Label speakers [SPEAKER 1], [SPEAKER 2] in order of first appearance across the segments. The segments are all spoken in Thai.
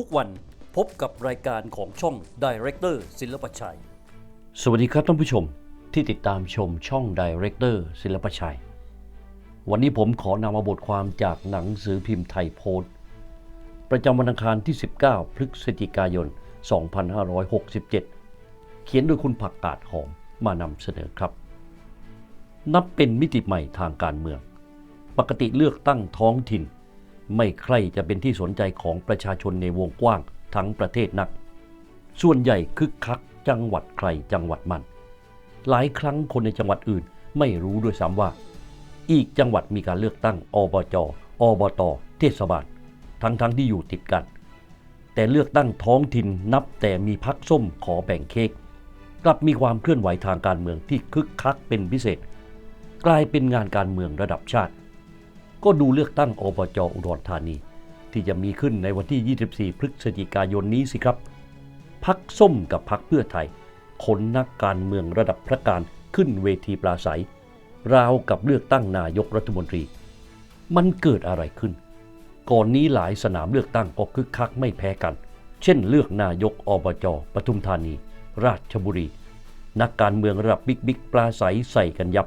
[SPEAKER 1] ทุกวันพบกับรายการของช่อง Director ศิลปชัย
[SPEAKER 2] สวัสดีครับท่านผู้ชมที่ติดตามชมช่อง Director ศิลปชัย วันนี้ผมขอนำมาบทความจากหนังสือพิมพ์ไทยโพสต์ ประจำวันอังคารที่ 19 พฤศจิกายน 2567 เขียนโดยคุณผักกาดหอมมานำเสนอครับ นับเป็นมิติใหม่ทางการเมือง ปกติเลือกตั้งท้องถิ่น ไม่ใครจะเป็นที่สนใจของประชาชนในวงกว้างทั้งประเทศนัก ส่วนใหญ่คึกคักจังหวัดใครจังหวัดมัน หลายครั้งคนในจังหวัดอื่นไม่รู้ด้วยซ้ำว่า อีกจังหวัดมีการเลือกตั้งอบจ อบต เทศบาล ทั้งๆทที่อยู่ติดกัน แต่เลือกตั้งท้องถิ่นนับแต่มีพักส้มขอแบ่งเค้กกลับมีความเคลื่อนไหวทางการเมืองที่คึกคักเป็นพิเศษ กลายเป็นงานการเมืองระดับชาติ ก็ดูเลือกตั้งอบจอุดรธานี ที่จะมีขึ้นในวันที่ 24 พฤศจิกายนนี้สิครับพักส้มกับพักเพื่อไทยขนนักการเมืองระดับพระการขึ้นเวทีปราศัย ราวกับเลือกตั้งนายกรัฐมนตรี มันเกิดอะไรขึ้น ก่อนนี้หลายสนามเลือกตั้งก็คึกคักไม่แพ้กัน เช่นเลือกนายกอบจปทุมธานี ราชบุรี นักการเมืองระดับบิ๊กบิ๊กปราศัยใส่กันยับ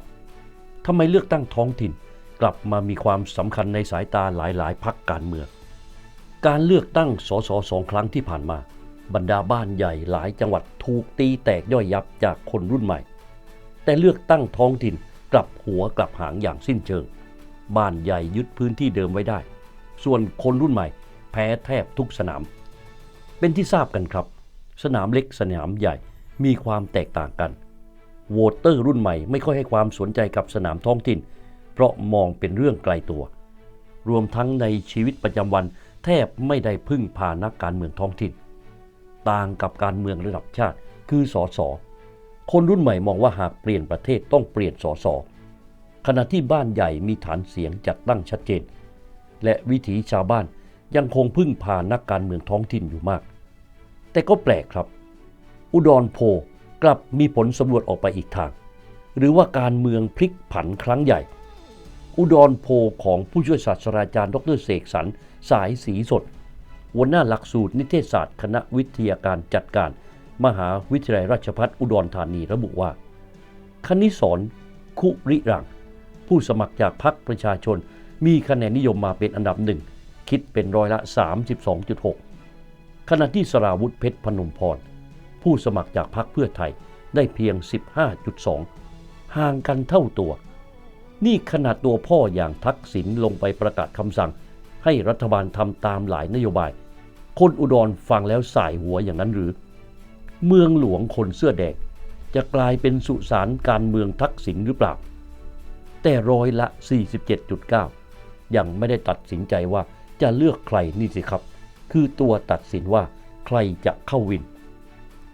[SPEAKER 2] ทำไมเลือกตั้งท้องถิ่น กลับมามีความสำคัญในสายตาหลายๆพักการเมือง การเลือกตั้งสสสองครั้งที่ผ่านมา บรรดาบ้านใหญ่หลายจังหวัดถูกตีแตกย่อยยับจากคนรุ่นใหม่ แต่เลือกตั้งท้องถิ่นกลับหัวกลับหางอย่างสิ้นเชิง บ้านใหญ่ยึดพื้นที่เดิมไว้ได้ ส่วนคนรุ่นใหม่ แพ้แทบทุกสนาม เป็นที่ทราบกันครับ สนามเล็กสนามใหญ่มีความแตกต่างกันโหวตเตอร์รุ่นใหม่ไม่ค่อยให้ความสนใจกับสนามท้องถิ่น เพราะมองเป็นเรื่องไกลตัว รวมทั้งในชีวิตประจำวันแทบไม่ได้พึ่งพานักการเมืองท้องถิ่น ต่างกับการเมืองระดับชาติ คือสอสอคนรุ่นใหม่มองว่าหากเปลี่ยนประเทศต้องเปลี่ยนสอสอขณะที่บ้านใหญ่มีฐานเสียงจัดตั้งชัดเจน และวิถีชาวบ้านยังคงพึ่งพานักการเมืองท้องถิ่นอยู่มาก แต่ก็แปลกครับ อุดรโพลกลับมีผลสำรวจออกไปอีกทาง หรือว่าการเมืองพลิกผันครั้งใหญ่ อุดรโพของผู้ช่วยศาสตราจารย์ ดรเสกสรรสายสีสดหัวหน้าหลักสูตรนิเทศศาสตร์ คณะวิทยาการจัดการ มหาวิทยาลัยราชภัฏอุดรธานีระบุว่า คณิสรคุริรัง ผู้สมัครจากพรรคประชาชน มีคะแนนนิยมมาเป็นอันดับหนึ่ง คิดเป็นร้อยละ 32.6 ขณะที่สราวุธเพชรพนมพร ผู้สมัครจากพรรคเพื่อไทยได้เพียง 15.2 ห่างกันเท่าตัว นี่ขนาดตัวพ่ออย่างทักษิณลงไปประกาศคำสั่ง ให้รัฐบาลทำตามหลายนโยบาย คนอุดรฟังแล้วสายหัวอย่างนั้นหรือ เมืองหลวงคนเสื้อแดงจะกลายเป็นสุสานการเมืองทักษิณหรือเปล่า แต่ร้อยละ 47.9 ยังไม่ได้ตัดสินใจว่าจะเลือกใครนี่สิครับ คือตัวตัดสินว่าใครจะเข้าวิน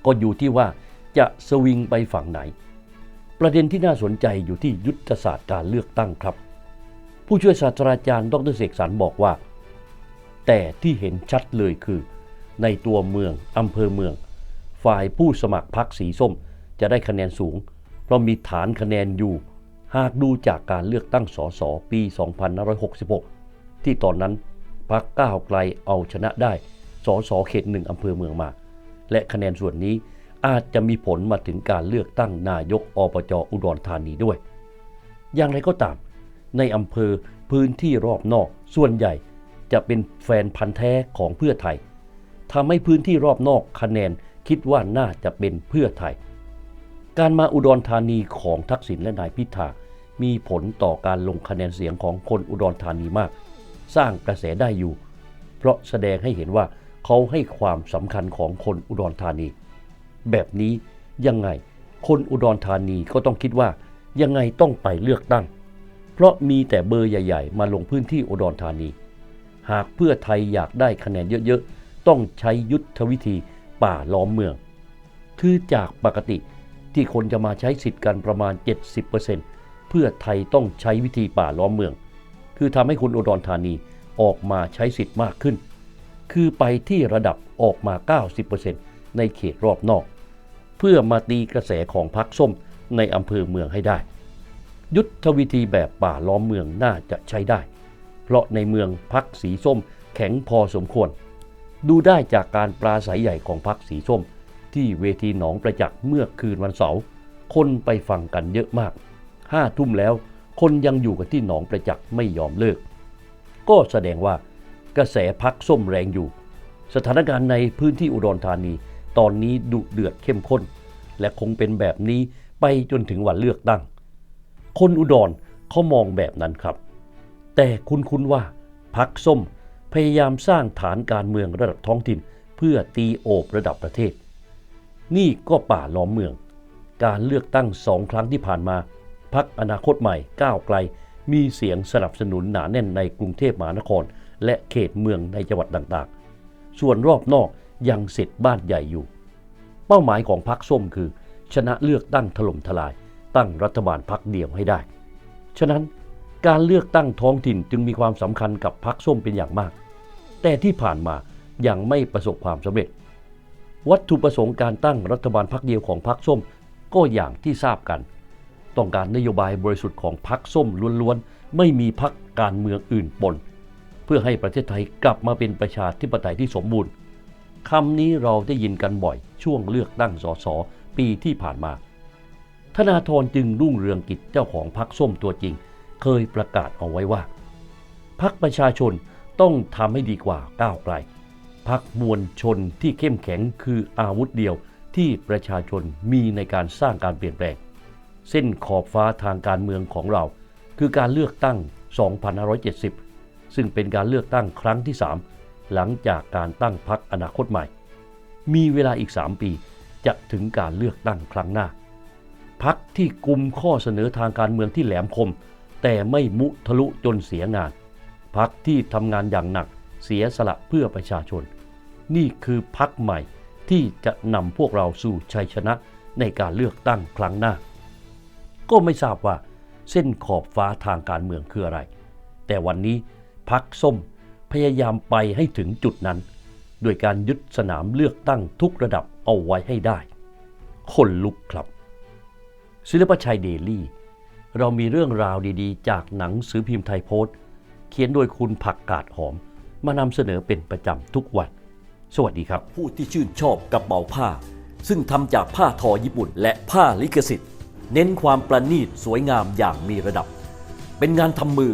[SPEAKER 2] ก็อยู่ที่ว่าจะสวิงไปฝั่งไหน ประเด็นที่น่าสนใจอยู่ที่ยุทธศาสตร์การเลือกตั้งครับ ผู้ช่วยศาสตราจารย์ดรเสกสรรบอกว่า แต่ที่เห็นชัดเลยคือ ในตัวเมืองอำเภอเมือง ฝ่ายผู้สมัครพรรคสีส้มจะได้คะแนนสูง เพราะมีฐานคะแนนอยู่ หากดูจากการเลือกตั้งสสปี 2566 ที่ตอนนั้นพรรคก้าวไกลเอาชนะได้สสเขตหนึ่งอำเภอเมืองมา และคะแนนส่วนนี้ อาจจะมีผลมาถึงการเลือกตั้งนายกอบจอุดรธานีด้วย อย่างไรก็ตาม ในอำเภอพื้นที่รอบนอกส่วนใหญ่จะเป็นแฟนพันธ์แท้ของเพื่อไทยทำให้พื้นที่รอบนอกคะแนนคิดว่าน่าจะเป็นเพื่อไทย การมาอุดรธานีของทักษิณและนายพิธา มีผลต่อการลงคะแนนเสียงของคนอุดรธานีมาก สร้างกระแสได้อยู่ เพราะแสดงให้เห็นว่าเขาให้ความสำคัญของคนอุดรธานี แบบนี้ยังไง คนอุดรธานีก็ต้องคิดว่ายังไงต้องไปเลือกตั้ง เพราะมีแต่เบอร์ใหญ่ ๆ มาลงพื้นที่อุดรธานี หากเพื่อไทยอยากได้คะแนนเยอะๆ ต้องใช้ยุทธวิธีป่าล้อมเมือง คือจากปกติที่คนจะมาใช้สิทธิ์กันประมาณ 70%เพื่อไทยต้องใช้วิธีป่าล้อมเมือง คือทำให้คนอุดรธานีออกมาใช้สิทธิ์มากขึ้น คือไปที่ระดับออกมา 90%ในเขตรอบนอก เพื่อมาตีกระแสของพรรคส้มในอำเภอเมืองให้ได้ ยุทธวิธีแบบป่าล้อมเมืองน่าจะใช้ได้ เพราะในเมืองพักสีส้มแข็งพอสมควร ดูได้จากการปราศัยใหญ่ของพรรคสีส้ม ที่เวทีหนองประจักษ์เมื่อคืนวันเสาร์คนไปฟังกันเยอะมากห้าทุ่มแล้วคนยังอยู่กันที่หนองประจักษ์ไม่ยอมเลิก ก็แสดงว่ากระแสพักส้มแรงอยู่ สถานการณ์ในพื้นที่อุดรธานี ตอนนี้ดุเดือดเข้มข้น และคงเป็นแบบนี้ไปจนถึงวันเลือกตั้ง คนอุดรเขามองแบบนั้นครับ แต่คุณคุณว่าพักส้มพยายามสร้างฐานการเมืองระดับท้องถิ่น เพื่อตีโอบระดับประเทศ นี่ก็ป่าล้อมเมือง การเลือกตั้งสองครั้งที่ผ่านมาพักอนาคตใหม่ก้าวไกล มีเสียงสนับสนุนหนาแน่นในกรุงเทพมหานคร และเขตเมืองในจังหวัดต่างๆ ส่วนรอบนอก ยังเสร็จบ้านใหญ่อยู่ เป้าหมายของพรรคส้มคือ ชนะเลือกตั้งถล่มทลาย ตั้งรัฐบาลพรรคเดียวให้ได้ ฉะนั้นการเลือกตั้งท้องถิ่นจึงมีความสำคัญกับพรรคส้มเป็นอย่างมาก แต่ที่ผ่านมายังไม่ประสบความสำเร็จ วัตถุประสงค์การตั้งรัฐบาลพรรคเดียวของพรรคส้มก็อย่างที่ทราบกัน ต้องการนโยบายบริสุทธิ์ของพรรคส้มล้วนๆ ไม่มีพรรคการเมืองอื่นปน เพื่อให้ประเทศไทยกลับมาเป็นประชาธิปไตยที่สมบูรณ์ คำนี้เราได้ยินกันบ่อยช่วงเลือกตั้งสสปีที่ผ่านมา ธนาธรจึงรุ่งเรืองกิจเจ้าของพรรคส้มตัวจริง เคยประกาศเอาไว้ว่าพรรคประชาชนต้องทำให้ดีกว่าก้าวไกลพรรคมวลชนที่เข้มแข็งคืออาวุธเดียวที่ประชาชนมีในการสร้างการเปลี่ยนแปลง เส้นขอบฟ้าทางการเมืองของเรา คือการเลือกตั้ง 2570 ซึ่งเป็นการเลือกตั้งครั้งที่ 3 หลังจากการตั้งพรรคอนาคตใหม่ มีเวลาอีก 3 ปีจะถึงการเลือกตั้งครั้งหน้า พักที่กลุ่มข้อเสนอทางการเมืองที่แหลมคม แต่ไม่มุทะลุจนเสียงาน พักที่ทำงานอย่างหนักเสียสละเพื่อประชาชน นี่คือพักใหม่ที่จะนำพวกเราสู่ชัยชนะในการเลือกตั้งครั้งหน้า ก็ไม่ทราบว่าเส้นขอบฟ้าทางการเมืองคืออะไร แต่วันนี้พักส้ม พยายามไปให้ถึงจุดนั้นโดยการยึดสนามเลือกตั้งทุกระดับเอาไว้ให้ได้ คนลุกครับ ศิลปชัยเดลี่ เรามีเรื่องราวดีๆ จากหนังสือพิมพ์ไทยโพสต์ เขียนโดยคุณผักกาดหอม มานำเสนอเป็นประจำทุกวัน สวัสดีครับ
[SPEAKER 1] ผู้ที่ชื่นชอบกระเป๋าผ้า ซึ่งทำจากผ้าทอญี่ปุ่น และผ้าลิขสิทธิ์ เน้นความประณีตสวยงามอย่างมีระดับ เป็นงานทำมือ